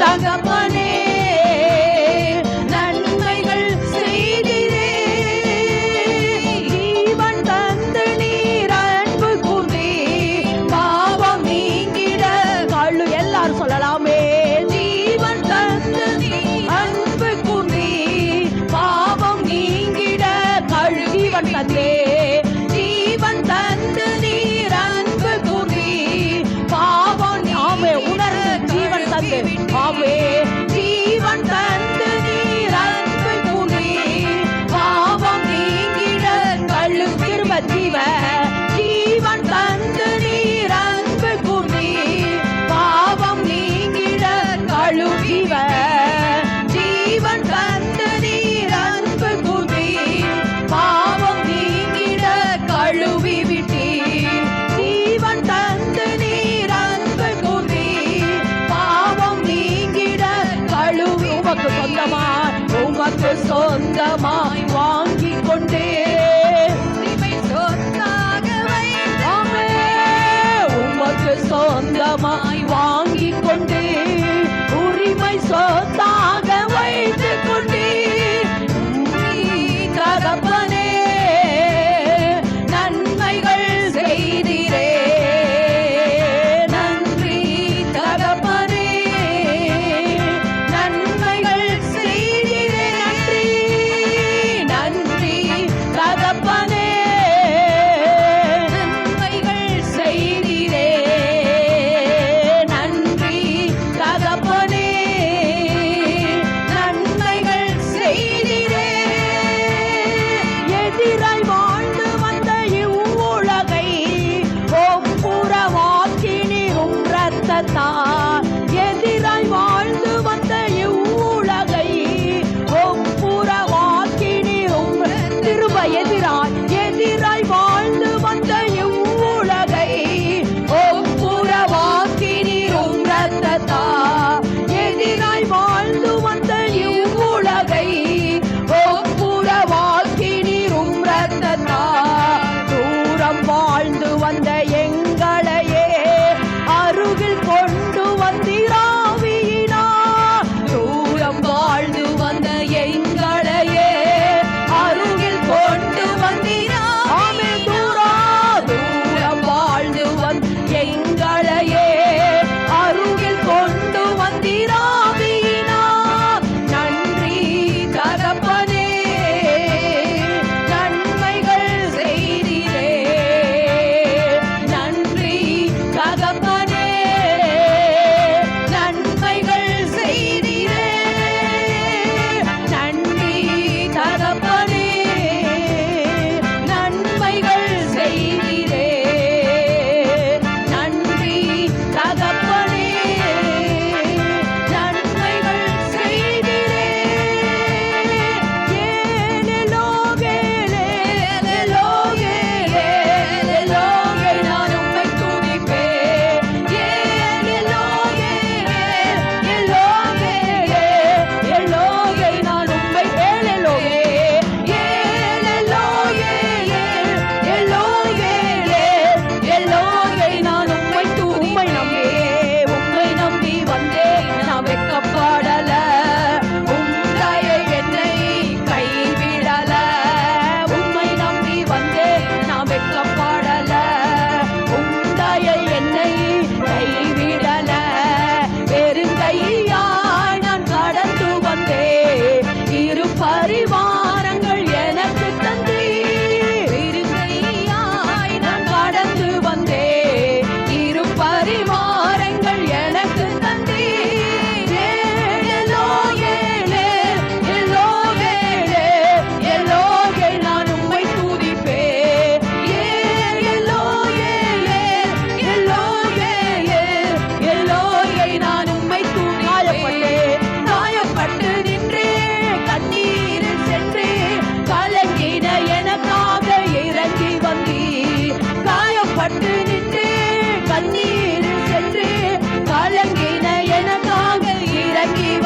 Tangamani.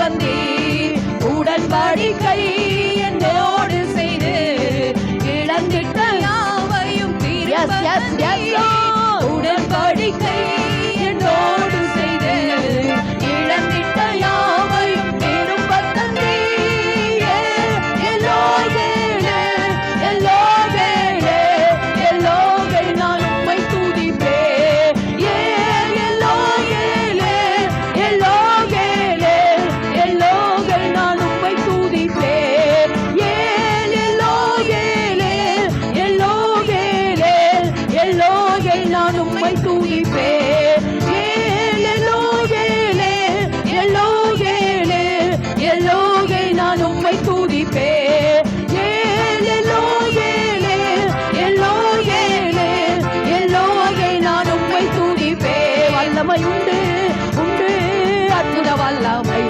வந்தீர் உடன்படிக்க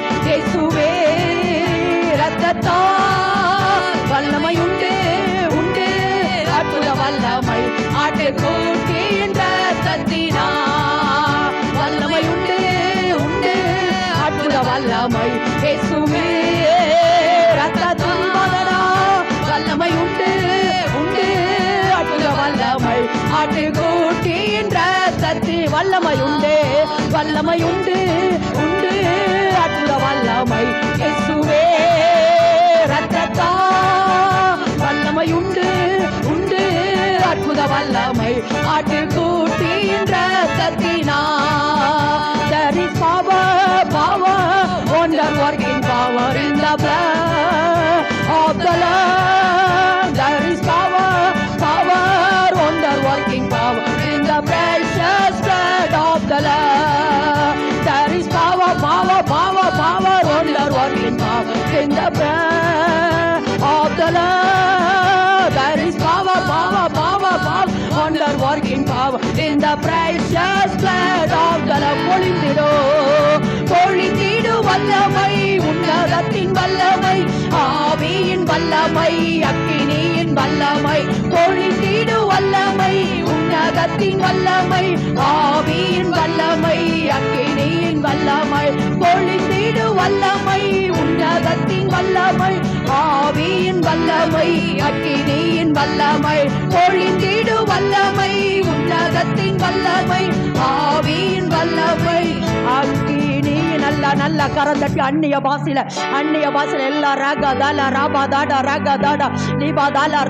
வல்லமை இயேசுவே வல்லமை உண்டு உண்டு. அற்புத வல்லமை ஆட்டுக்குட்டியின் ரத்தத்தினா வல்லமை உண்டு உண்டு. அற்புத வல்லமை இயேசுவே ரத்தத்தின் வல்லமை உண்டு உண்டு. அற்புத வல்லமை ஆட்டுக்குட்டியின் ரத்தத்தி வல்லமை உண்டு வல்லமை உண்டு உண்டு. வல்லமை இயேசுவே. ரத்தத்தா வல்லமை உண்டு உண்டு அற்புத வல்லமை. ஆட்டு கூட்டி power in the blood of the Lamb. There is power, power, power, power, wonder working power in the precious blood of the Lamb. பொழிந்திடோ பொழிந்திடு வல்லமை உன்னதத்தின் வல்லமை ஆவியின் வல்லமை அக்கினியின் வல்லமை பொழிந்திடு வல்லமை உன்னதத்தின் வல்லமை ஆவியின் வல்லமை அக்கினியின் வல்லமை பொழிந்திடு வல்லமை உன்னதத்தின் வல்லமை ஆவியின் வல்லமை அக்கினியின் வல்லமை பொழிந்திடு வல்லமை உன்னதத்தின் வல்லமை ஆவியின் வல்லமை. அக்கினி நல்ல கரந்தட்டி அந்நிய பாசில அந்நிய பாசில எல்லா ராகா தால ராபா தாடா ராகா தாடா நீபா தால